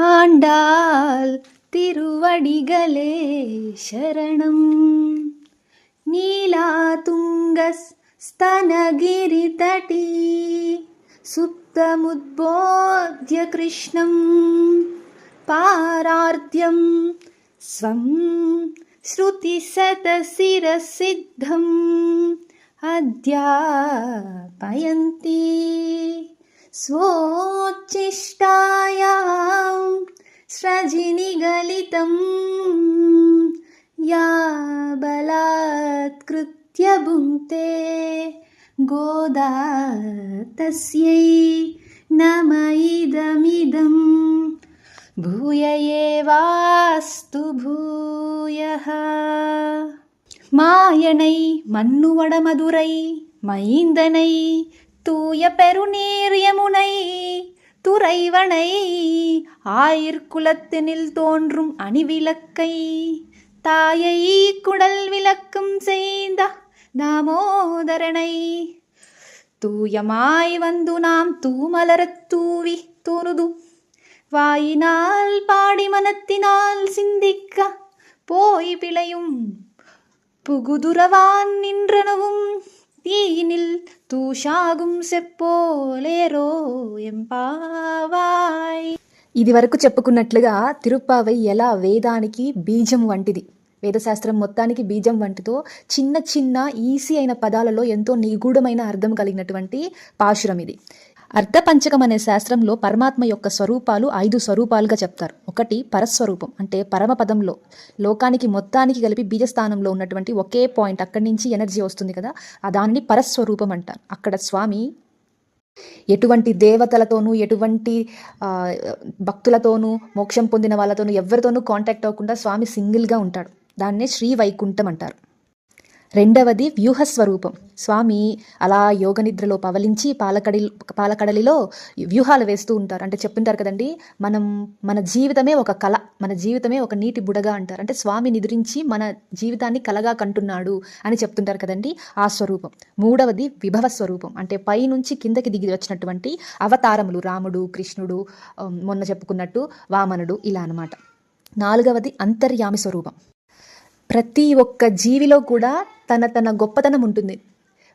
ஆண்டாள் திருவடிகளே சரணம் நீலாதுங்கஸ் स्तनगिरितटी सुप्तमुद्बोध्य कृष्णं पारार्ध्यं स्वं श्रुतिशतशिरसिद्धम् अध्यापयन्ती स्वोच्छिष्टायां स्रजिनिगलितं या बलात्कृत्य भुङ्क्ते गोदा तस्यै नम इदमिदं भूय एवास्तु भूयः மாயனை மன்னுவட மதுரை மைந்தனை தூய பெருநீர் யமுனை துறைவனை ஆயிர்குலத்தினில் தோன்றும் அணிவிளக்கை தாயை குடல் விளக்கும் செய்த தாமோதரனை. தூயமாய் வந்து நாம் தூமலரத் தூவி தோறுது வாயினால் பாடி மனத்தினால் சிந்திக்க போய் பிழையும் புகுதுரவான் நின்றனவும். தீயினில் తూషాగుం సెప్పోలేరో ఎంపావాయ్ ఇది వరకు చెప్పుకున్నట్లుగా తిరుప్పావై ఎలా వేదానికి బీజం వంటిది వేదశాస్త్రం మొత్తానికి బీజం వంటితో చిన్న చిన్న ఈజీ అయిన పదాలలో ఎంతో నిగూఢమైన అర్థం కలిగినటువంటి పాశురం ఇది అర్థపంచకం అనే శాస్త్రంలో పరమాత్మ యొక్క స్వరూపాలు ఐదు స్వరూపాలుగా చెప్తారు. ఒకటి పరస్వరూపం అంటే పరమపదంలో. లోకానికి మొత్తానికి కలిపి బీజస్థానంలో ఉన్నటువంటి ఒకే పాయింట్ అక్కడి నుంచి ఎనర్జీ వస్తుంది కదా ఆ దానిని పరస్వరూపం అంటారు. అక్కడ స్వామి ఎటువంటి దేవతలతోనూ ఎటువంటి భక్తులతోనూ మోక్షం పొందిన వాళ్ళతోనూ ఎవరితోనూ కాంటాక్ట్ అవ్వకుండా స్వామి సింగిల్గా ఉంటాడు. దాన్నే శ్రీ వైకుంఠం అంటారు. రెండవది వ్యూహస్వరూపం. స్వామి అలా యోగ నిద్రలో పవలించి పాలకడి పాలకడలిలో వ్యూహాలు వేస్తూ ఉంటారు. అంటే చెప్తుంటారు కదండి మనం మన జీవితమే ఒక కళ మన జీవితమే ఒక నీటి బుడగా అంటారు. అంటే స్వామి నిద్రించి మన జీవితాన్ని కలగా కంటున్నాడు అని చెప్తుంటారు కదండి ఆ స్వరూపం. మూడవది విభవ స్వరూపం అంటే పై నుంచి కిందకి దిగి వచ్చినటువంటి అవతారములు రాముడు కృష్ణుడు మొన్న చెప్పుకున్నట్టు వామనుడు ఇలా అన్నమాట. నాలుగవది అంతర్యామి స్వరూపం. ప్రతి ఒక్క జీవిలో కూడా తన తన గొప్పతనం ఉంటుంది.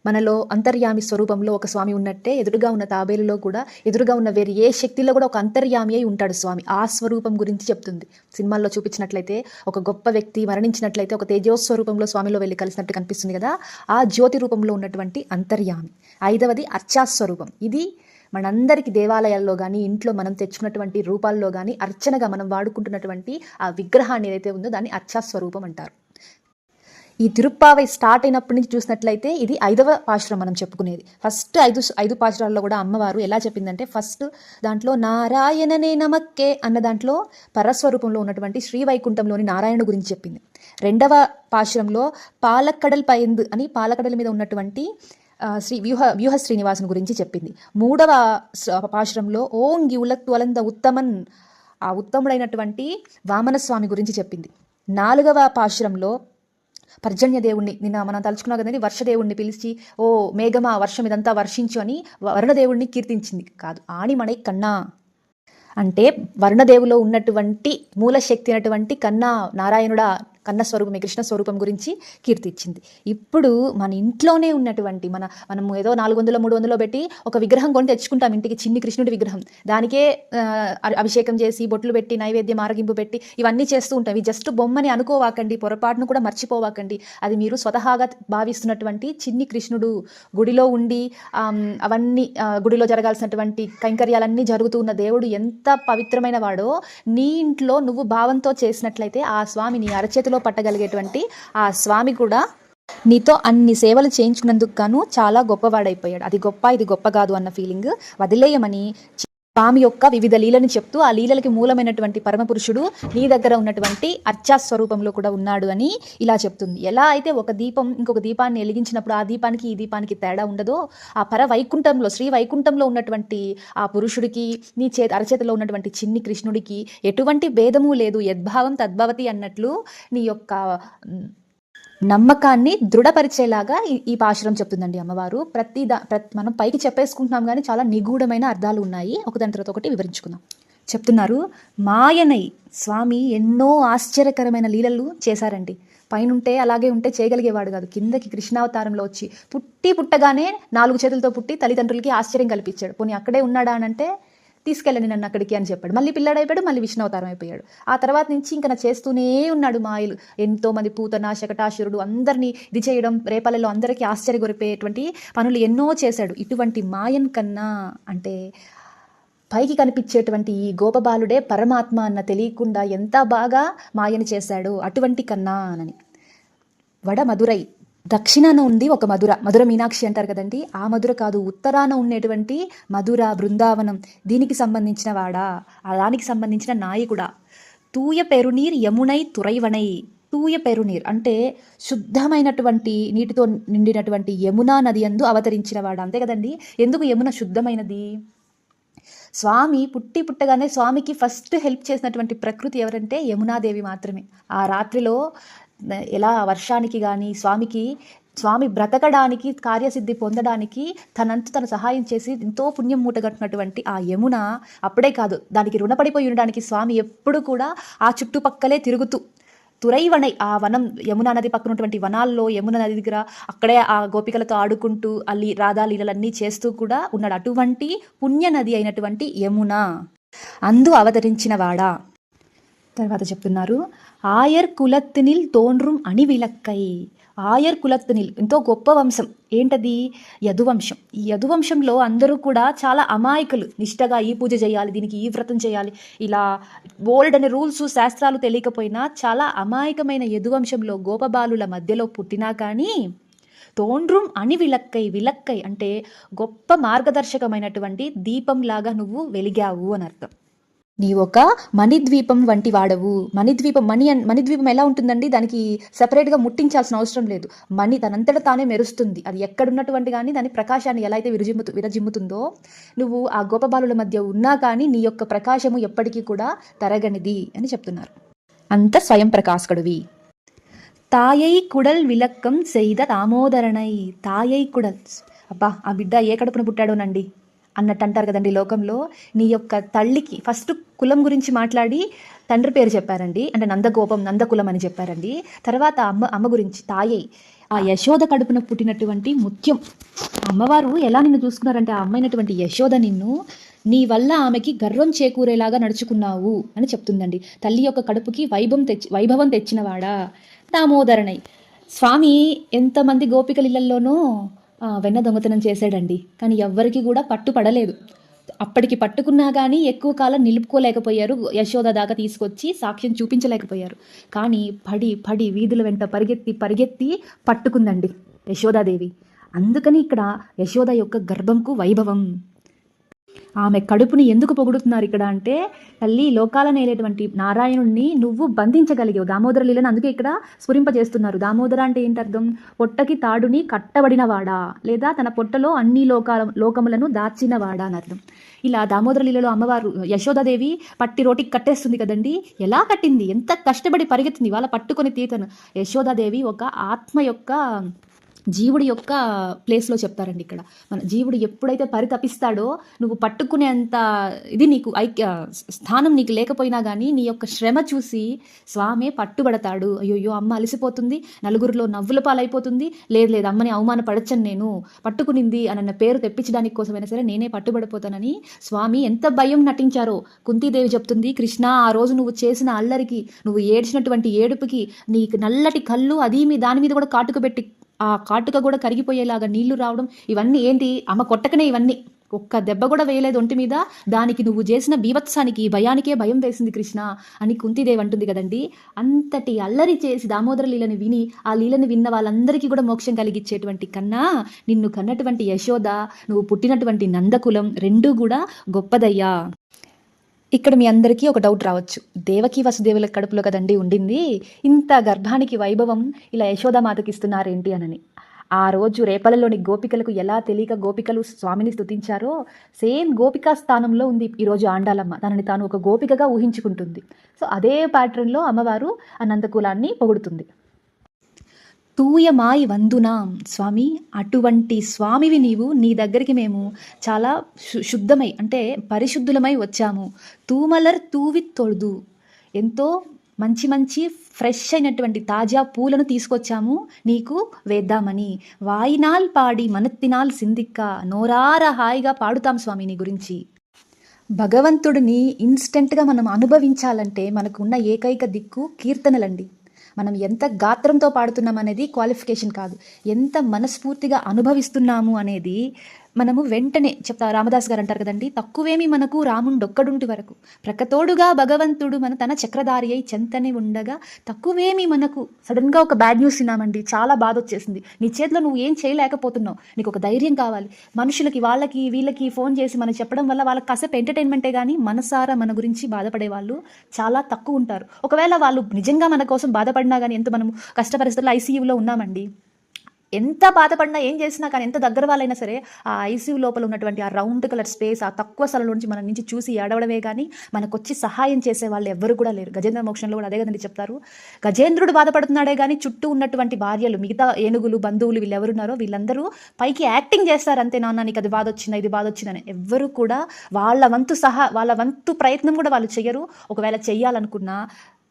మనలో అంతర్యామి స్వరూపంలో ఒక స్వామి ఉన్నట్టే ఎదురుగా ఉన్న తాబేలులో కూడా ఎదురుగా ఉన్న వేరే ఏ శక్తిలో కూడా ఒక అంతర్యామి అయి ఉంటాడు స్వామి. ఆ స్వరూపం గురించి చెప్తుంది. సినిమాల్లో చూపించినట్లయితే ఒక గొప్ప వ్యక్తి మరణించినట్లయితే ఒక తేజోస్వరూపంలో స్వామిలో వెళ్ళి కలిసినట్టు కనిపిస్తుంది కదా ఆ జ్యోతి రూపంలో ఉన్నటువంటి అంతర్యామి. ఐదవది అర్చాస్వరూపం. ఇది మనందరికీ దేవాలయాల్లో కానీ ఇంట్లో మనం తెచ్చుకున్నటువంటి రూపాల్లో కానీ అర్చనగా మనం వాడుకుంటున్నటువంటి ఆ విగ్రహాన్ని ఏదైతే ఉందో దాన్ని అర్చాస్వరూపం అంటారు. ఈ తిరుప్పావై స్టార్ట్ అయినప్పటి నుంచి చూసినట్లయితే ఇది ఐదవ పాశురం మనం చెప్పుకునేది. ఫస్ట్ ఐదు ఐదు పాశురాల్లో కూడా అమ్మవారు ఎలా చెప్పిందంటే ఫస్ట్ దాంట్లో నారాయణనే నమక్కే అన్న దాంట్లో పరస్వరూపంలో ఉన్నటువంటి శ్రీ వైకుంఠంలోని నారాయణుడు గురించి చెప్పింది. రెండవ పాశురంలో పాలక్కడల్ పైంద్ అని పాలకడల మీద ఉన్నటువంటి శ్రీ వ్యూహ వ్యూహ శ్రీనివాసుని గురించి చెప్పింది. మూడవ పాశురంలో ఓం గివులక్ వలంద ఉత్తమన్ ఆ ఉత్తముడైనటువంటి వామనస్వామి గురించి చెప్పింది. నాలుగవ పాశురంలో పర్జన్య దేవుణ్ణి. నిన్న మనం తలుచుకున్నాం కదండి వర్షదేవుణ్ణి పిలిచి ఓ మేఘమా వర్షం ఇదంతా వర్షించు అని వరుణదేవుణ్ణి కీర్తించింది. కాదు ఆణిమణై కన్నా. అంటే వరుణదేవులో ఉన్నటువంటి మూలశక్తి అయినటువంటి కన్నా నారాయణుడా కన్న స్వరూపమే కృష్ణ స్వరూపం గురించి కీర్తించింది ఇప్పుడు మన ఇంట్లోనే ఉన్నటువంటి మన మనం ఏదో నాలుగు వందలు మూడు వందలు పెట్టి ఒక విగ్రహం కొని తెచ్చుకుంటాం ఇంటికి చిన్ని కృష్ణుడి విగ్రహం. దానికే అభిషేకం చేసి బొట్లు పెట్టి నైవేద్యం ఆరగింపు పెట్టి ఇవన్నీ చేస్తూ ఉంటాం. ఇవి జస్ట్ బొమ్మని అనుకోవాకండి పొరపాటును కూడా మర్చిపోవాకండి. అది మీరు స్వతహాగా భావిస్తున్నటువంటి చిన్ని కృష్ణుడు గుడిలో ఉండి అవన్నీ గుడిలో జరగాల్సినటువంటి కైంకర్యాలన్నీ జరుగుతూ ఉన్న దేవుడు ఎంత పవిత్రమైన వాడో నీ ఇంట్లో నువ్వు భావంతో చేసినట్లయితే ఆ స్వామి నీ అరచేతిలో పట్టగలిగేటువంటి ఆ స్వామి కూడా నీతో అన్ని సేవలు చేయించుకున్నందుకు గాను చాలా గొప్పవాడైపోయాడు. అది గొప్ప ఇది గొప్ప కాదు అన్న ఫీలింగ్ వదిలేయమని స్వామి యొక్క వివిధ లీలను చెప్తూ ఆ లీలలకి మూలమైనటువంటి పరమపురుషుడు నీ దగ్గర ఉన్నటువంటి అర్చా స్వరూపంలో కూడా ఉన్నాడు అని ఇలా చెప్తుంది. ఎలా అయితే ఒక దీపం ఇంకొక దీపాన్ని వెలిగించినప్పుడు ఆ దీపానికి ఈ దీపానికి తేడా ఉండదో ఆ పర వైకుంఠంలో శ్రీ వైకుంఠంలో ఉన్నటువంటి ఆ పురుషుడికి నీ చే అరచేతిలో ఉన్నటువంటి చిన్ని కృష్ణుడికి ఎటువంటి భేదము లేదు. యద్భావం తద్భవతి అన్నట్లు నీ యొక్క నమ్మకాన్ని దృఢపరిచేలాగా ఈ పాశురం చెప్తుందండి అమ్మవారు. ప్రతి దా ప్రతి మనం పైకి చెప్పేసుకుంటున్నాం కానీ చాలా నిగూఢమైన అర్థాలు ఉన్నాయి. ఒకదాని తర్వాత ఒకటి వివరించుకుందాం. చెప్తున్నారు మాయనై స్వామి ఎన్నో ఆశ్చర్యకరమైన లీలలు చేశారండి. పైనుంటే అలాగే ఉంటే చేయగలిగేవాడు కాదు. కిందకి కృష్ణావతారంలో వచ్చి పుట్టి పుట్టగానే నాలుగు చేతులతో పుట్టి తల్లిదండ్రులకి ఆశ్చర్యం కల్పించాడు. పోనీ అక్కడే ఉన్నాడా అని అంటే తీసుకెళ్ళండి నన్ను అక్కడికి అని చెప్పాడు. మళ్ళీ పిల్లాడైపోయాడు మళ్ళీ విష్ణువతారం అయిపోయాడు. ఆ తర్వాత నుంచి ఇంకా నా చేస్తూనే ఉన్నాడు మాయలు ఎంతో మంది పూతన శకటాశురుడు అందరినీ ఇది చేయడం రేపలలో అందరికీ ఆశ్చర్యగొరిపేటువంటి పనులు ఎన్నో చేశాడు. ఇటువంటి మాయన్ కన్నా అంటే పైకి కనిపించేటువంటి ఈ గోపబాలుడే పరమాత్మ అన్న తెలియకుండా ఎంత బాగా మాయని చేశాడు అటువంటి కన్నా అని వడ మధురై దక్షిణాన ఉంది ఒక మధుర మధుర మీనాక్షి అంటారు కదండి. ఆ మధుర కాదు ఉత్తరాన ఉండేటువంటి మధుర బృందావనం దీనికి సంబంధించిన వాడా? అలానికి దానికి సంబంధించిన నాయకుడా? తూయ పెరునీర్ యమునై తురైవనై. తూయ పెరునీర్ అంటే శుద్ధమైనటువంటి నీటితో నిండినటువంటి యమునా నది అందు అవతరించిన వాడు? అంతే కదండి. ఎందుకు యమున శుద్ధమైనది? స్వామి పుట్టి పుట్టగానే స్వామికి ఫస్ట్ హెల్ప్ చేసినటువంటి ప్రకృతి ఎవరంటే యమునాదేవి మాత్రమే. ఆ రాత్రిలో ఎలా వర్షానికి కానీ స్వామికి స్వామి బ్రతకడానికి కార్యసిద్ధి పొందడానికి తనంత తను సహాయం చేసి ఎంతో పుణ్యం మూటగట్టినటువంటి ఆ యమున అప్పుడే కాదు దానికి రుణపడిపోయి ఉండడానికి స్వామి ఎప్పుడు కూడా ఆ చుట్టుపక్కలే తిరుగుతూ తురైవనై ఆ వనం యమునా నది పక్కన ఉన్నటువంటి వనాల్లో యమున నది దగ్గర అక్కడే ఆ గోపికలతో ఆడుకుంటూ అల్లి రాధాలీలలన్నీ చేస్తూ కూడా ఉన్నాడు అటువంటి పుణ్య నది అయినటువంటి యమున. అందు అవతరించిన వాడా. తర్వాత చెప్తున్నారు ఆయర్ కులత్తినిల్ తోన్రుం అని విలక్కై ఆయర్ కులత్తినిల్ ఎంతో గొప్ప వంశం. ఏంటది? యదువంశం. ఈ యదువంశంలో అందరూ కూడా చాలా అమాయకులు. నిష్టగా ఈ పూజ చేయాలి దీనికి ఈ వ్రతం చేయాలి. ఇలా ఓల్డ్ అనే రూల్స్ శాస్త్రాలు తెలియకపోయినా చాలా అమాయకమైన యదువంశంలో గోపబాలుల మధ్యలో పుట్టినా కానీ తోండ్రుం అని విలక్కై విలక్కై అంటే గొప్ప మార్గదర్శకమైనటువంటి దీపంలాగా నువ్వు వెలిగావు అని అర్థం. నీ ఒక మణిద్వీపం వంటి వాడవు. మణిద్వీపం మణి మణిద్వీపం ఎలా ఉంటుందండి? దానికి సెపరేట్గా ముట్టించాల్సిన అవసరం లేదు. మణి తనంతట తానే మెరుస్తుంది. అది ఎక్కడున్నటువంటి కానీ దాని ప్రకాశాన్ని ఎలా అయితే విరజిమ్ము విరజిమ్ముతుందో నువ్వు ఆ గోపబాలుల మధ్య ఉన్నా కానీ నీ యొక్క ప్రకాశము ఎప్పటికీ కూడా తరగనిది అని చెప్తున్నారు. అంత స్వయం ప్రకాశకుడివి. తాయై కుడల్ విలక్కం చేయిద దామోదరణై తాయై కుడల్. అబ్బా ఆ బిడ్డ ఏ కడుపున పుట్టాడోనండి? అన్నట్టు అంటారు కదండి లోకంలో. నీ యొక్క తల్లికి ఫస్ట్ కులం గురించి మాట్లాడి తండ్రి పేరు చెప్పారండి. అంటే నందగోపం నందకులం అని చెప్పారండి. తర్వాత అమ్మ అమ్మ గురించి తాయై. ఆ యశోద కడుపున పుట్టినటువంటి ముత్యం. అమ్మవారు ఎలా నిన్ను చూసుకున్నారంటే ఆ అమ్మైనటువంటి యశోద నిన్ను నీ వల్ల ఆమెకి గర్వం చేకూరేలాగా నడుచుకున్నావు అని చెప్తుందండి. తల్లి యొక్క కడుపుకి వైభవం తెచ్చి వైభవం తెచ్చినవాడా? దామోదరణై స్వామి ఎంతమంది గోపికల వెన్న దొంగతనం చేశాడండి. కానీ ఎవ్వరికీ కూడా పట్టుపడలేదు అప్పటికి పట్టుకున్నా కానీ ఎక్కువ కాలం నిలుపుకోలేకపోయారు. యశోద దాకా తీసుకొచ్చి సాక్ష్యం చూపించలేకపోయారు. కానీ పడి పడి వీధుల వెంట పరిగెత్తి పరిగెత్తి పట్టుకుందండి యశోదాదేవి. అందుకని ఇక్కడ యశోద యొక్క గర్భంకు వైభవం. ఆమె కడుపుని ఎందుకు పొగుడుతున్నారు ఇక్కడ అంటే తల్లి లోకాల నేలేటువంటి నారాయణుణ్ణి నువ్వు బంధించగలిగావు. దామోదర లీలను అందుకే ఇక్కడ స్ఫురింపజేస్తున్నారు. దామోదర అంటే ఏంటి అర్థం? పొట్టకి తాడుని కట్టబడినవాడా? లేదా తన పొట్టలో అన్ని లోకాల లోకములను దాచినవాడా అని అర్థం. ఇలా దామోదర లీలలో అమ్మవారు యశోదాదేవి పట్టి రోటికి కట్టేస్తుంది కదండి. ఎలా కట్టింది? ఎంత కష్టపడి పరిగెత్తింది? వాళ్ళ పట్టుకొని తీతను. యశోదాదేవి ఒక ఆత్మ యొక్క జీవుడి యొక్క ప్లేస్లో చెప్తారండి ఇక్కడ. మన జీవుడు ఎప్పుడైతే పరితపిస్తాడో నువ్వు పట్టుకునేంత ఇది నీకు ఐక్య స్థానం నీకు లేకపోయినా కానీ నీ యొక్క శ్రమ చూసి స్వామే పట్టుబడతాడు. అయ్యో అమ్మ అలసిపోతుంది. నలుగురిలో నవ్వుల పాలైపోతుంది. లేదు లేదు అమ్మని అవమానపడచ్చను నేను. పట్టుకునింది అన్న పేరు తెప్పించడానికి కోసమైనా సరే నేనే పట్టుబడిపోతానని స్వామి ఎంత భయం నటించారో. కుంతీదేవి చెప్తుంది కృష్ణ ఆ రోజు నువ్వు చేసిన అల్లరికి నువ్వు ఏడ్చినటువంటి ఏడుపుకి నీకు నల్లటి కళ్ళు అది మీ దాని మీద కూడా కాటుకు పెట్టి ఆ కాటుక కూడా కరిగిపోయేలాగా నీళ్ళు రావడం ఇవన్నీ ఏంటి? అమ్మ కొట్టకనే ఇవన్నీ. ఒక్క దెబ్బ కూడా వేయలేదు ఒంటి మీద. దానికి నువ్వు చేసిన బీభత్సానికి భయానికే భయం వేసింది కృష్ణ అని కుంతిదేవి అంటుంది కదండి. అంతటి అల్లరి చేసి దామోదర లీలని విని ఆ లీలని విన్న వాళ్ళందరికీ కూడా మోక్షం కలిగించేటువంటి కన్నా నిన్ను కన్నటువంటి యశోద నువ్వు పుట్టినటువంటి నందకులం రెండూ కూడా గొప్పదయ్యా. ఇక్కడ మీ అందరికీ ఒక డౌట్ రావచ్చు. దేవకి వసుదేవుల కడుపులో కదండి ఉండింది. ఇంత గర్భానికి వైభవం ఇలా యశోదామాతకి ఇస్తున్నారేంటి అనని. ఆ రోజు రేపలలోని గోపికలకు ఎలా తెలియక గోపికలు స్వామిని స్థుతించారో సేమ్ గోపికా స్థానంలో ఉంది ఈరోజు ఆండాలమ్మ. తనని తాను ఒక గోపికగా ఊహించుకుంటుంది. సో అదే ప్యాటర్న్లో అమ్మవారు ఆ పొగుడుతుంది. తూయమాయి వందునాం. స్వామి అటువంటి స్వామివి నీవు. నీ దగ్గరికి మేము చాలా శు- శుద్ధమై అంటే పరిశుద్ధులమై వచ్చాము. తూమలర్ తూవి తొడుదు. ఎంతో మంచి మంచి ఫ్రెష్ అయినటువంటి తాజా పూలను తీసుకొచ్చాము. నీకు వేద్దామని. వాయినాల్ పాడి మనత్తినాల్ సిందిక్క నోరార హాయిగా పాడుతాం స్వామి నీ గురించి. భగవంతుడిని ఇన్స్టెంట్గా మనం అనుభవించాలంటే మనకు ఉన్న ఏకైక దిక్కు కీర్తనలండి. మనం ఎంత గాత్రంతో పాడుతున్నాం అనేది క్వాలిఫికేషన్ కాదు. ఎంత మనస్ఫూర్తిగా అనుభవిస్తున్నాము అనేది మనము వెంటనే చెప్తా రామదాస్ గారు అంటారు కదండి తక్కువేమి మనకు రాముండొక్కడుంటి వరకు. ప్రక్కతోడుగా భగవంతుడు మన తన చక్రధారి అయి చెంతనే ఉండగా తక్కువేమి మనకు సడన్గా ఒక బ్యాడ్ న్యూస్ విన్నామండి చాలా బాధ వచ్చేసింది నీ చేతిలో నువ్వు ఏం చేయలేకపోతున్నావు? నీకు ఒక ధైర్యం కావాలి. మనుషులకి వాళ్ళకి వీళ్ళకి ఫోన్ చేసి మనం చెప్పడం వల్ల వాళ్ళకి కాసేపు ఎంటర్టైన్మెంటే కానీ మనసారా మన గురించి బాధపడే వాళ్ళు చాలా తక్కువ ఉంటారు ఒకవేళ వాళ్ళు నిజంగా మన కోసం బాధపడినా కానీ ఎంత మనం కష్ట పరిస్థితుల్లో ఐసీయూలో ఉన్నామండి. ఎంత బాధపడినా ఏం చేసినా కానీ ఎంత దగ్గర వాళ్ళైనా సరే ఆ ఐసీయూ లోపల ఉన్నటువంటి ఆ రౌండ్ కలర్ స్పేస్ ఆ తక్కువ స్థలం నుంచి మన నుంచి చూసి ఏడవడమే కానీ మనకు వచ్చి సహాయం చేసే వాళ్ళు ఎవ్వరు కూడా లేరు. గజేంద్ర మోక్షంలో కూడా అదే కదండి చెప్తారు. గజేంద్రుడు బాధపడుతున్నాడే కానీ చుట్టూ ఉన్నటువంటి భార్యలు మిగతా ఏనుగులు బంధువులు వీళ్ళు ఎవరున్నారో వీళ్ళందరూ పైకి యాక్టింగ్ చేస్తారు. అంతే నాన్న నీకు అది బాధ వచ్చిందా ఇది బాధ వచ్చిందని ఎవ్వరు కూడా వాళ్ళ వంతు సహా వాళ్ళ వంతు ప్రయత్నం కూడా వాళ్ళు చెయ్యరు. ఒకవేళ చెయ్యాలనుకున్నా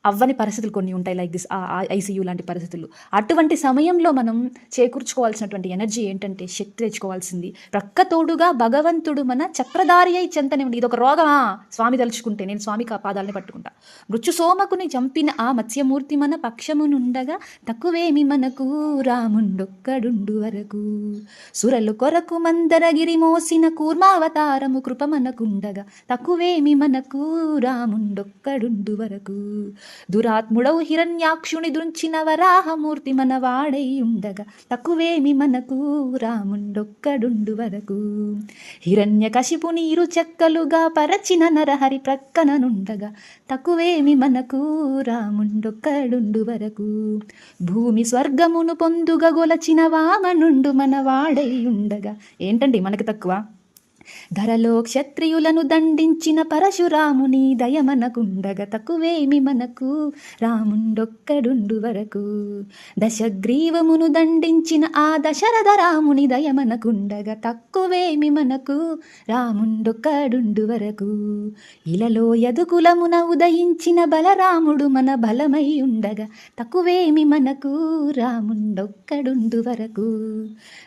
అవ్వని పరిస్థితులు కొన్ని ఉంటాయి లైక్ దిస్ ఐసీయూ లాంటి పరిస్థితులు. అటువంటి సమయంలో మనం చేకూర్చుకోవాల్సినటువంటి ఎనర్జీ ఏంటంటే శక్తి తెచ్చుకోవాల్సింది. ప్రక్కతోడుగా భగవంతుడు మన చక్రధారి అయి చెంతనే ఉండి ఇది ఒక రోగమా? స్వామి తలుచుకుంటే నేను స్వామి పాదాలని పట్టుకుంటా. మృత్యు సోమకుని చంపిన ఆ మత్స్యమూర్తి మన పక్షమునుండగా తక్కువేమి మనకు రాముండొక్కడుండు వరకు. సురలు కొరకు మందరగిరి మోసిన కూర్మావతారము కృప మనకుండగా తక్కువేమి మనకు రాముండొక్కడుండు వరకు. దురాత్ముడవు హిరణ్యాక్షుని దృంచిన వరాహమూర్తి మన ఉండగా తక్కువేమి మనకు రాముండొక్కడుండు వరకు. హిరణ్య కశిపు నీరు చెక్కలుగా పరచిన నరహరి ప్రక్కననుండగా తక్కువేమి మనకు రాముండొక్కడుండు వరకు. భూమి స్వర్గమును పొందుగా గొలచిన వామనుండు మన వాడై ఉండగా ఏంటండి మనకు తక్కువ? ధరలో క్షత్రియులను దండించిన పరశురాముని దయమనకుండగ తక్కువేమి మనకు. రాముండొక్కడుండు వరకు దశగ్రీవమును దండించిన ఆ దశరథ రాముని దయమనకుండగ తక్కువేమి మనకు. రాముండొక్కడుండు వరకు ఇలలో యదుకులమున ఉదయించిన బలరాముడు మన బలమై ఉండగా తక్కువేమి మనకు. రాముండొక్కడుండు వరకు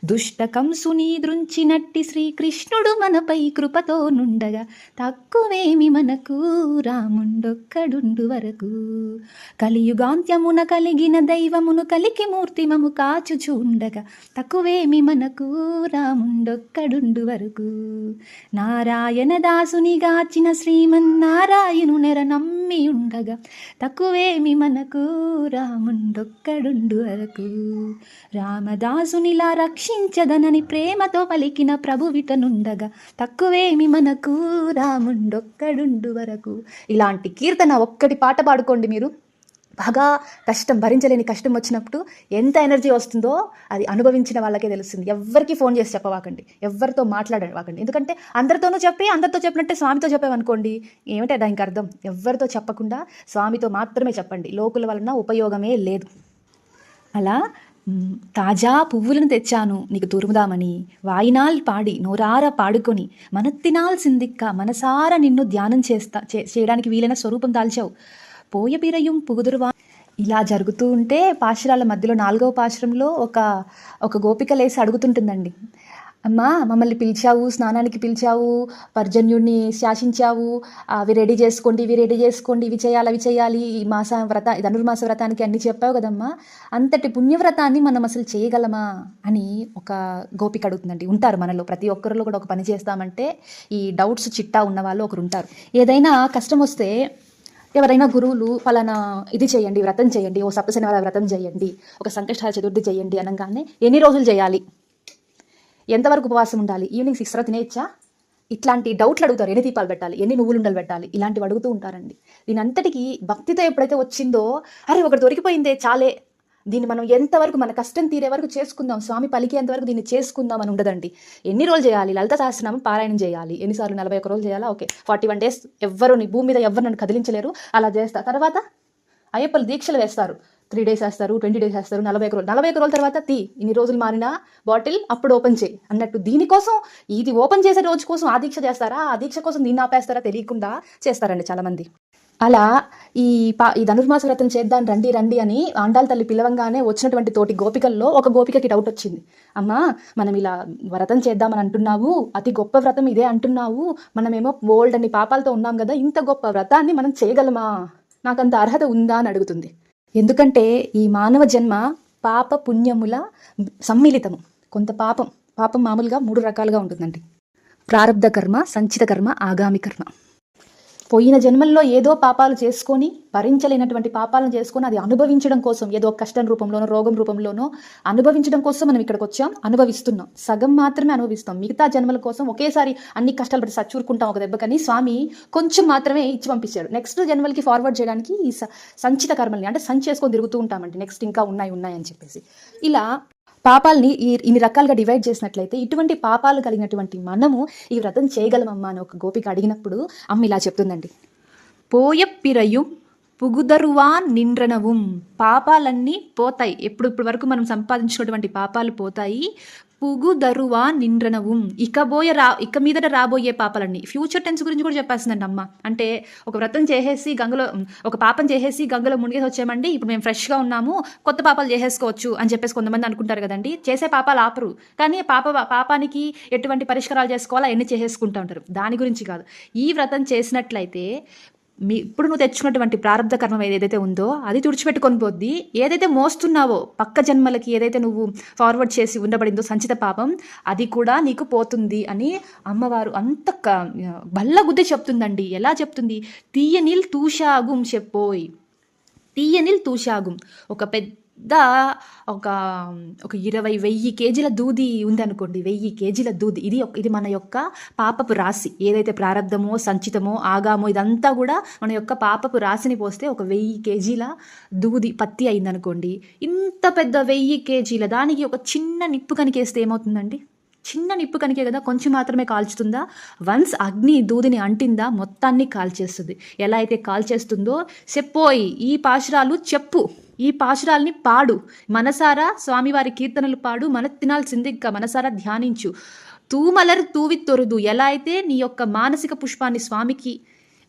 దుష్ట కంసుని దృంచినట్టి శ్రీకృష్ణుడు మనపై కృపతో నుండగా తక్కువేమి మనకు రాముండొక్కడుండు వరకు. కలియుగాంత్యమున కలిగిన దైవమును కలికి మూర్తిమము కాచుచు ఉండగా తక్కువేమి మనకు రాముండొక్కడుండు వరకు. నారాయణ దాసుని గాచిన శ్రీమన్నారాయణు నమ్మి ఉండగా తక్కువేమి మనకు రాముండొక్కడుండు వరకు. రామదాసునిలా రక్షించదనని ప్రేమతో పలికిన ప్రభువిటనుండగా తక్కువేమి మనకు రాముండొక్కడుండు వరకు. ఇలాంటి కీర్తన ఒక్కటి పాట పాడుకోండి మీరు. బాగా కష్టం భరించలేని కష్టం వచ్చినప్పుడు ఎంత ఎనర్జీ వస్తుందో అది అనుభవించిన వాళ్ళకే తెలుస్తుంది. ఎవరికి ఫోన్ చేసి చెప్పవాకండి. ఎవరితో మాట్లాడవాకండి. ఎందుకంటే అందరితోనూ చెప్పి అందరితో చెప్పినట్టే స్వామితో చెప్పామనుకోండి ఏమిటే దానికి అర్థం? ఎవరితో చెప్పకుండా స్వామితో మాత్రమే చెప్పండి. లోకుల వలన ఉపయోగమే లేదు. అలా తాజా పువ్వులను తెచ్చాను నీకు తురుముదామని. వాయినాల్ పాడి నోరార పాడుకొని మనత్తినాల్ సిందిక్క మనసార నిన్ను ధ్యానం చేస్తా చేయడానికి వీలైన స్వరూపం దాల్చావు. పోయబిరయం పుగుదురువా. ఇలా జరుగుతూ ఉంటే పాశురాల మధ్యలో నాలుగవ పాశురంలో ఒక ఒక గోపిక లేసి అడుగుతుంటుందండి. అమ్మా మమ్మల్ని పిలిచావు స్నానానికి పిలిచావు పర్జన్యుడిని శాసించావు అవి రెడీ చేసుకోండి ఇవి రెడీ చేసుకోండి ఇవి చేయాలి అవి చేయాలి ఈ మాస వ్రత ధనుర్మాస వ్రతానికి అన్ని చెప్పావు కదమ్మా. అంతటి పుణ్యవ్రతాన్ని మనం అసలు చేయగలమా అని ఒక గోపిక అడుగుతుందండి. ఉంటారు మనలో ప్రతి ఒక్కరిలో కూడా ఒక పని చేస్తామంటే ఈ డౌట్స్ చిట్టా ఉన్న వాళ్ళు ఒకరు ఉంటారు. ఏదైనా కష్టం వస్తే ఎవరైనా గురువులు ఫలానా ఇది చేయండి వ్రతం చేయండి ఓ సప్తశనివార వ్రతం చేయండి ఒక సంకష్టాల చతుర్థి చేయండి అనగానే ఎన్ని రోజులు చేయాలి? ఎంతవరకు ఉపవాసం ఉండాలి? ఈవినింగ్ సిక్స్ తర్వాత తినేయచ్చా? ఇట్లాంటి డౌట్లు అడుగుతారు ఎన్ని దీపాలు పెట్టాలి ఎన్ని నువ్వులు ఉండలు పెట్టాలి ఇలాంటివి అడుగుతూ ఉంటారండి. దీని అంతటికి భక్తితో ఎప్పుడైతే వచ్చిందో అరే ఒకటి దొరికిపోయిందే చాలే. దీన్ని మనం ఎంతవరకు మన కష్టం తీరే వరకు చేసుకుందాం స్వామి పలికేంత వరకు దీన్ని చేసుకుందాం అని ఉండదండి. ఎన్ని రోజులు చేయాలి? లలిత సహస్రనామం పారాయణం చేయాలి. ఎన్నిసార్లు? నలభై ఒక్క రోజులు చేయాలా? ఓకే. ఫార్టీ వన్ డేస్ ఎవ్వరు నీ భూమి మీద ఎవ్వరు నన్ను కదిలించలేరు? అలా చేస్తా. తర్వాత అయ్యప్పలు దీక్షలు వేస్తారు. త్రీ డేస్ వేస్తారు ట్వంటీ డేస్ వేస్తారు నలభై ఒక్క రోజులు. నలభై ఒక్క రోజుల తర్వాత తీ ఇన్ని రోజులు మారిన బాటిల్ అప్పుడు ఓపెన్ చేయి అన్నట్టు. దీనికోసం ఇది ఓపెన్ చేసే రోజు కోసం ఆ దీక్ష చేస్తారా? ఆ దీక్ష కోసం దీన్ని ఆపేస్తారా? తెలియకుండా చేస్తారండి చాలామంది. అలా ఈ పా ఈ ధనుర్మాస వ్రతం చేద్దాం రండి రండి అని ఆండాల తల్లి పిలవంగానే వచ్చినటువంటి తోటి గోపికల్లో ఒక గోపికకి డౌట్ వచ్చింది. అమ్మా మనం ఇలా వ్రతం చేద్దామని అంటున్నావు అతి గొప్ప వ్రతం ఇదే అంటున్నావు మనమేమో బోల్డ్ అని పాపాలతో ఉన్నాం కదా ఇంత గొప్ప వ్రతాన్ని మనం చేయగలమా? నాకంత అర్హత ఉందా అని అడుగుతుంది. ఎందుకంటే ఈ మానవ జన్మ పాప పుణ్యముల సమ్మిళితము. కొంత పాపం పాపం మామూలుగా మూడు రకాలుగా ఉంటుందండి. ప్రారంధ కర్మ సంచిత కర్మ ఆగామి కర్మ. పోయిన జన్మల్లో ఏదో పాపాలు చేసుకొని భరించలేనటువంటి పాపాలను చేసుకొని అది అనుభవించడం కోసం ఏదో కష్టం రూపంలోనో రోగం రూపంలోనో అనుభవించడం కోసం మనం ఇక్కడికి వచ్చాం అనుభవిస్తున్నాం. సగం మాత్రమే అనుభవిస్తాం. మిగతా జన్మల కోసం ఒకేసారి అన్ని కష్టాలు పడి సచ్చూరుకుంటాం ఒక దెబ్బకని స్వామి కొంచెం మాత్రమే ఇచ్చి పంపించాడు. నెక్స్ట్ జన్మలకి ఫార్వర్డ్ చేయడానికి ఈ స- సంచిత కర్మల్ని అంటే సంచి చేసుకొని తిరుగుతూ ఉంటామండి. నెక్స్ట్ ఇంకా ఉన్నాయి ఉన్నాయి అని చెప్పేసి. ఇలా పాపాలని ఈ ఇన్ని రకాలుగా డివైడ్ చేసినట్లయితే ఇటువంటి పాపాలు కలిగినటువంటి మనము ఈ వ్రతం చేయగలమమ్మా అని ఒక గోపిక అడిగినప్పుడు అమ్మ ఇలా చెప్తుందండి. పోయప్పిరయుం పుగుదరువా నిండ్రనవుం. పాపాలన్నీ పోతాయి. ఎప్పుడు ఇప్పటి వరకు మనం సంపాదించుకున్నటువంటి పాపాలు పోతాయి. పుగుదరువా నిండ్రనవుం. ఇకబోయే రా ఇక మీదట రాబోయే పాపాలన్నీ. ఫ్యూచర్ టెన్స్ గురించి కూడా చెప్పేస్తుందండి అమ్మ. అంటే ఒక వ్రతం చేసేసి గంగలో ఒక పాపం చేసేసి గంగలో మునిగేసి వచ్చామండి. ఇప్పుడు మేము ఫ్రెష్గా ఉన్నాము. కొత్త పాపాలు చేసేసుకోవచ్చు అని చెప్పేసి కొంతమంది అనుకుంటారు కదండి. చేసే పాపాలు ఆపరు. కానీ పాప పాపానికి ఎటువంటి పరిష్కారాలు చేసుకోవాలో? ఎన్ని చేసేసుకుంటూ ఉంటారు. దాని గురించి కాదు. ఈ వ్రతం చేసినట్లయితే మీ ఇప్పుడు నువ్వు తెచ్చుకున్నటువంటి ప్రారంభ కర్మం ఏదైతే ఉందో అది తుడిచిపెట్టుకొని పోద్ది. ఏదైతే మోస్తున్నావో పక్క జన్మలకి ఏదైతే నువ్వు ఫార్వర్డ్ చేసి ఉండబడిందో సంచిత పాపం అది కూడా నీకు పోతుంది అని అమ్మవారు అంత క- బల్ల గుద్ది చెప్తుందండి. ఎలా చెప్తుంది? తీయనిల్ తూషాగుం చెప్పోయ్. తీయనిల్ తూషాగుం. ఒక పెద్ద ఒక ఒక ఇరవై వెయ్యి కేజీల దూది ఉందనుకోండి వెయ్యి కేజీల దూది. ఇది ఇది మన యొక్క పాపపు రాశి. ఏదైతే ప్రారంధమో సంచితమో ఆగామో ఇదంతా కూడా మన యొక్క పాపపు రాశిని పోస్తే ఒక వెయ్యి కేజీల దూది పత్తి అయిందనుకోండి. ఇంత పెద్ద వెయ్యి కేజీల దానికి ఒక చిన్న నిప్పు కనికేస్తే ఏమవుతుందండి? చిన్న నిప్పు కనికే కదా కొంచెం మాత్రమే కాల్చుతుందా? వన్స్ అగ్ని దూదిని అంటిందా మొత్తాన్ని కాల్చేస్తుంది. ఎలా అయితే కాల్చేస్తుందో చెప్పోయి ఈ పాశురాలు చెప్పు. ఈ పాశురాల్ని పాడు. మనసారా స్వామివారి కీర్తనలు పాడు. మన తినాల్సింది ఇంకా మనసారా ధ్యానించు. తూమలర్ తూవి తొరుదు. ఎలా అయితే నీ యొక్క మానసిక పుష్పాన్ని స్వామికి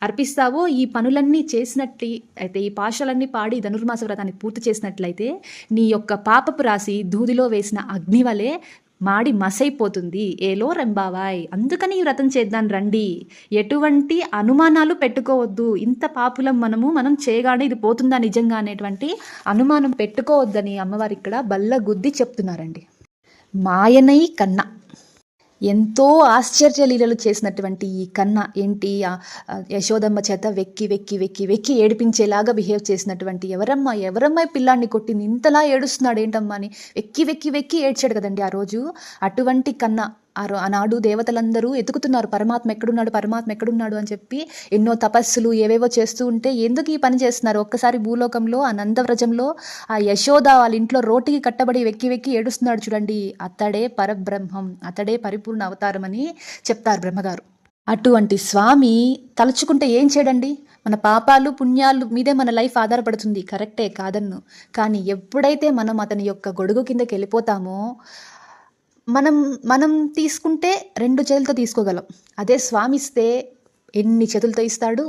అర్పిస్తావో ఈ పనులన్నీ చేసినట్లు అయితే ఈ పాశలన్నీ పాడి ధనుర్మాస వ్రతాన్ని పూర్తి చేసినట్లయితే నీ యొక్క పాపపు రాసి దూదిలో వేసిన అగ్ని వలె మాడి మసైపోతుంది. ఏలో రెంబావాయ్ అందుకని ఈ వ్రతం చేద్దాం రండి. ఎటువంటి అనుమానాలు పెట్టుకోవద్దు. ఇంత పాపులం మనము మనం చేయగానే ఇది పోతుందా నిజంగా అనేటువంటి అనుమానం పెట్టుకోవద్దని అమ్మవారు ఇక్కడ బల్ల గుద్ది చెప్తున్నారండి. మాయనై కన్నా. ఎంతో ఆశ్చర్య లీలలు చేసినటువంటి ఈ కన్న ఏంటి యశోదమ్మ చేత వెక్కి వెక్కి వెక్కి వెక్కి ఏడిపించేలాగా బిహేవ్ చేసినటువంటి ఎవరమ్మా ఎవరమ్మా పిల్లాన్ని కొట్టింది? ఇంతలా ఏడుస్తున్నాడు ఏంటమ్మా అని వెక్కి వెక్కి వెక్కి ఏడ్చాడు కదండి ఆ రోజు. అటువంటి కన్న ఆనాడు దేవతలందరూ ఎతుకుతున్నారు పరమాత్మ ఎక్కడున్నాడు? పరమాత్మ ఎక్కడున్నాడు? అని చెప్పి ఎన్నో తపస్సులు ఏవేవో చేస్తూ ఉంటే ఎందుకు ఈ పని చేస్తున్నారు? ఒక్కసారి భూలోకంలో ఆ నందవ్రజంలో ఆ యశోద వాళ్ళ ఇంట్లో రోటికి కట్టబడి వెక్కి వెక్కి ఏడుస్తున్నాడు చూడండి. అతడే పరబ్రహ్మం అతడే పరిపూర్ణ అవతారం అని చెప్తారు బ్రహ్మగారు. అటువంటి స్వామి తలుచుకుంటే ఏం చేయడండి? మన పాపాలు పుణ్యాలు మీదే మన లైఫ్ ఆధారపడుతుంది. కరెక్టే కాదన్ను. కానీ ఎప్పుడైతే మనం అతని యొక్క గొడుగు కిందకి వెళ్ళిపోతామో మనం మనం తీసుకుంటే రెండు చేతులతో తీసుకోగలం. అదే స్వామి ఇస్తే ఎన్ని చేతులతో ఇస్తాడు?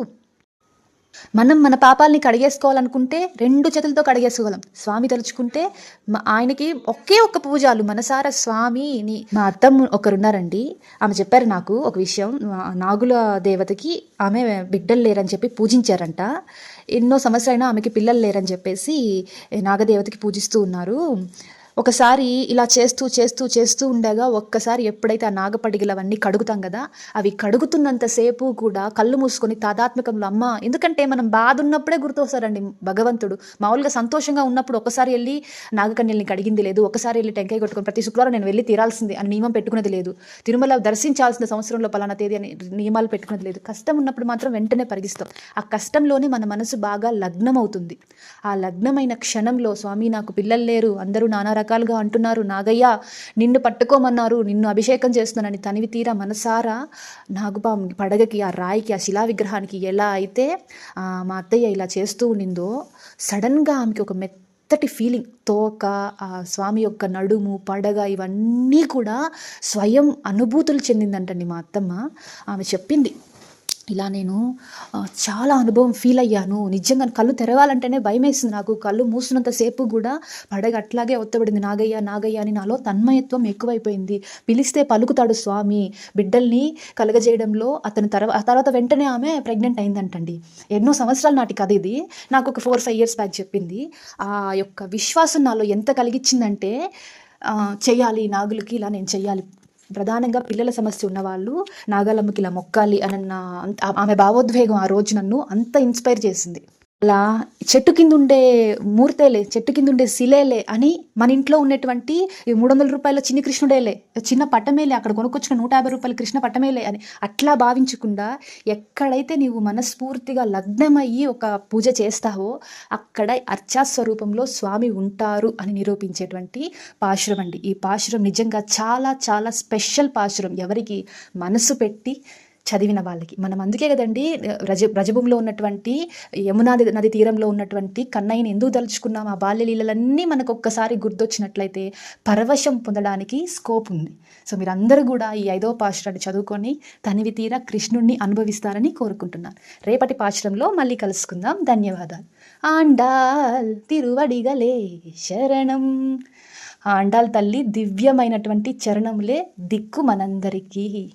మనం మన పాపాలని కడిగేసుకోవాలనుకుంటే రెండు చేతులతో కడిగేసుకోగలం. స్వామి తలుచుకుంటే ఆయనకి ఒకే ఒక్క పూజాలు. మనసార స్వామిని మా అత్తమ్మ ఒకరున్నారండి. ఆమె చెప్పారు నాకు ఒక విషయం. నాగుల దేవతకి ఆమె బిడ్డలు లేరని చెప్పి పూజించారంట. ఎన్నో సంవత్సరాలైనా ఆమెకి పిల్లలు లేరని చెప్పేసి నాగదేవతకి పూజిస్తూ ఉన్నారు. ఒకసారి ఇలా చేస్తూ చేస్తూ చేస్తూ ఉండగా ఒక్కసారి ఎప్పుడైతే ఆ నాగపడిగలు అవన్నీ కడుగుతాం కదా అవి కడుగుతున్నంతసేపు కూడా కళ్ళు మూసుకొని తాదాత్మికంలో అమ్మ ఎందుకంటే మనం బాధ ఉన్నప్పుడే గుర్తొస్తారండి భగవంతుడు. మామూలుగా సంతోషంగా ఉన్నప్పుడు ఒకసారి వెళ్ళి నాగకన్యల్ని కడిగింది లేదు ఒకసారి వెళ్ళి టెంకాయ కొట్టుకొని ప్రతి శుక్రవారం నేను వెళ్ళి తీరాల్సింది అని నియమం పెట్టుకున్నది లేదు. తిరుమల దర్శించాల్సిన సంవత్సరంలో పలానా తేదీ అని నియమాలు పెట్టుకున్నది లేదు. కష్టం ఉన్నప్పుడు మాత్రం వెంటనే పరిగిస్తాం. ఆ కష్టంలోనే మన మనసు బాగా లగ్నం అవుతుంది ఆ లగ్నమైన క్షణంలో స్వామి నాకు పిల్లలు లేరు అందరూ నానా రకాలుగా అంటున్నారు. నాగయ్య నిన్ను పట్టుకోమన్నారు నిన్ను అభిషేకం చేస్తున్నానని తనివి తీరా మనసారా నాగుపాం పడగకి ఆ రాయికి ఆ శిలా విగ్రహానికి ఎలా అయితే మా అత్తయ్య ఇలా చేస్తూ ఉండిందో సడన్గా ఆమెకి ఒక మెత్త మెత్తటి ఫీలింగ్. తోక ఆ స్వామి యొక్క నడుము పడగ ఇవన్నీ కూడా స్వయం అనుభూతులు చెందిందంటండి మా అత్తమ్మ. ఆమె చెప్పింది ఇలా నేను చాలా అనుభవం ఫీల్ అయ్యాను. నిజంగా కళ్ళు తెరవాలంటేనే భయం వేసింది నాకు. కళ్ళు మూసినంతసేపు కూడా పడగ అట్లాగే ఒత్తబడింది. నాగయ్య నాగయ్య అని నాలో తన్మయత్వం ఎక్కువైపోయింది. పిలిస్తే పలుకుతాడు స్వామి. బిడ్డల్ని కలగజేయడంలో అతని తర్వాత తర్వాత వెంటనే ఆమె ప్రెగ్నెంట్ అయిందంటండి. ఎన్నో సంవత్సరాల నాటి కథ ఇది. నాకు ఒక ఫోర్ ఫైవ్ ఇయర్స్ బ్యాక్ చెప్పింది. ఆ యొక్క విశ్వాసం నాలో ఎంత కలిగించిందంటే చేయాలి నాగులకి ఇలా నేను చేయాలి. ప్రధానంగా పిల్లల సమస్య ఉన్నవాళ్ళు నాగాలమ్మకి ఇలా మొక్కాలి అన్న ఆమె భావోద్వేగం ఆ రోజు నన్ను అంత ఇన్స్పైర్ చేసింది. అలా చెట్టు కింద ఉండే మూర్తేలే చెట్టు కింద ఉండే శిలేలే అని మన ఇంట్లో ఉన్నటువంటి ఈ మూడు వందల రూపాయల చిన్ని కృష్ణుడేలే. చిన్న పట్టమేలే అక్కడ కొనుక్కొచ్చిన నూట యాభై రూపాయల కృష్ణ పట్టమేలే అని అట్లా భావించకుండా ఎక్కడైతే నీవు మనస్ఫూర్తిగా లగ్నమయ్యి ఒక పూజ చేస్తావో అక్కడ అర్చాస్వరూపంలో స్వామి ఉంటారు అని నిరూపించేటువంటి పాశురం అండి ఈ పాశురం నిజంగా చాలా చాలా స్పెషల్ పాశురం. ఎవరికి మనసు పెట్టి చదివిన వాళ్ళకి. మనం అందుకే కదండి రజ రజభూమిలో ఉన్నటువంటి యమునా నది- తీరంలో ఉన్నటువంటి కన్నయ్యని ఎందుకు తలుచుకున్నాం? ఆ బాల్య లీలలన్నీ మనకు ఒక్కసారి గుర్తొచ్చినట్లయితే పరవశం పొందడానికి స్కోప్ ఉంది. సో మీరందరూ కూడా ఈ ఐదో పాశురాన్ని చదువుకొని తనివి తీర కృష్ణుణ్ణి అనుభవిస్తారని కోరుకుంటున్నాను. రేపటి పాశురంలో మళ్ళీ కలుసుకుందాం. ధన్యవాదాలు. ఆండాల్ తిరువడిగలే శరణం. ఆండాల్ తల్లి దివ్యమైనటువంటి చరణములే దిక్కు మనందరికీ